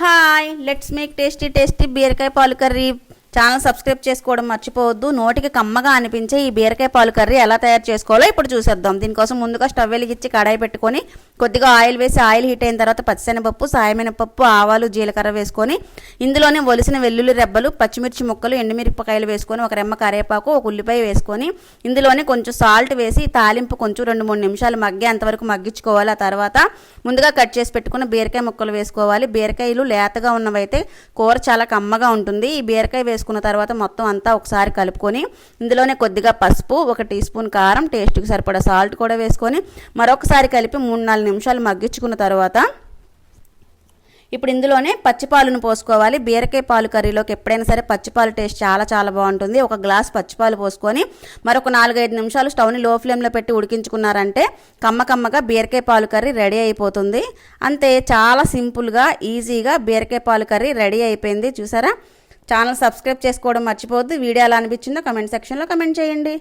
Hi let's make tasty tasty బీరకాయ పాలు curry channel subscribe చేసుకోవడం మర్చిపోవద్దు. నోటికి కమ్మగా అనిపించే ఈ బీరకాయ పాలు కర్రీ ఎలా తయారు చేసుకోవాలో ఇప్పుడు చూసేద్దాం. దీనికోసం ముందుగా స్టవ్ వెలిగించి కడాయి పెట్టుకొని కొద్దిగా ఆయిల్ వేసి ఆయిల్ హీట్ అయిన తర్వాత పచ్చిశనగపప్పు సాయమినపప్పు ఆవాలు జీలకర్ర వేసుకొని ఇందులోనే ఒలిసిన వెల్లుల్లి రెబ్బలు పచ్చిమిర్చి ముక్కలు ఎండుమిరపకాయలు వేసుకొని ఒక రెమ్మ కరివేపాకు ఒక ఉల్లిపాయ వేసుకొని ఇందులోనే కొంచెం సాల్ట్ వేసి తాలింపు కొంచెం రెండు మూడు నిమిషాలు మగ్గే అంతవరకు మగ్గించుకోవాలి. ఆ తర్వాత ముందుగా కట్ చేసి పెట్టుకున్న బీరకాయ ముక్కలు వేసుకోవాలి. బీరకాయలు లేతగా ఉన్నవైతే కూర చాలా కమ్మగా ఉంటుంది. ఈ బీరకాయ వేసుకున్న తర్వాత మొత్తం అంతా ఒకసారి కలుపుకొని ఇందులోనే కొద్దిగా పసుపు ఒక టీ స్పూన్ కారం టేస్ట్కి సరిపడా సాల్ట్ కూడా వేసుకొని మరొకసారి కలిపి మూడు నాలుగు నిమిషాలు మగ్గించుకున్న తర్వాత ఇప్పుడు ఇందులోనే పచ్చిపాలును పోసుకోవాలి. బీరకాయ పాలు కర్రీలోకి ఎప్పుడైనా సరే పచ్చిపాలు టేస్ట్ చాలా చాలా బాగుంటుంది. ఒక గ్లాస్ పచ్చిపాలు పోసుకొని మరొక నాలుగైదు నిమిషాలు స్టవ్ని లో ఫ్లేమ్లో పెట్టి ఉడికించుకున్నారంటే కమ్మ కమ్మగా బీరకాయ పాలు కర్రీ రెడీ అయిపోతుంది. అంతే చాలా సింపుల్గా ఈజీగా బీరకాయ పాలు కర్రీ రెడీ అయిపోయింది. చూసారా? ఛానల్ సబ్స్క్రైబ్ చేసుకోవడం మర్చిపోవద్దు. వీడియో ఎలా అనిపించిందో కమెంట్ సెక్షన్లో కమెంట్ చేయండి.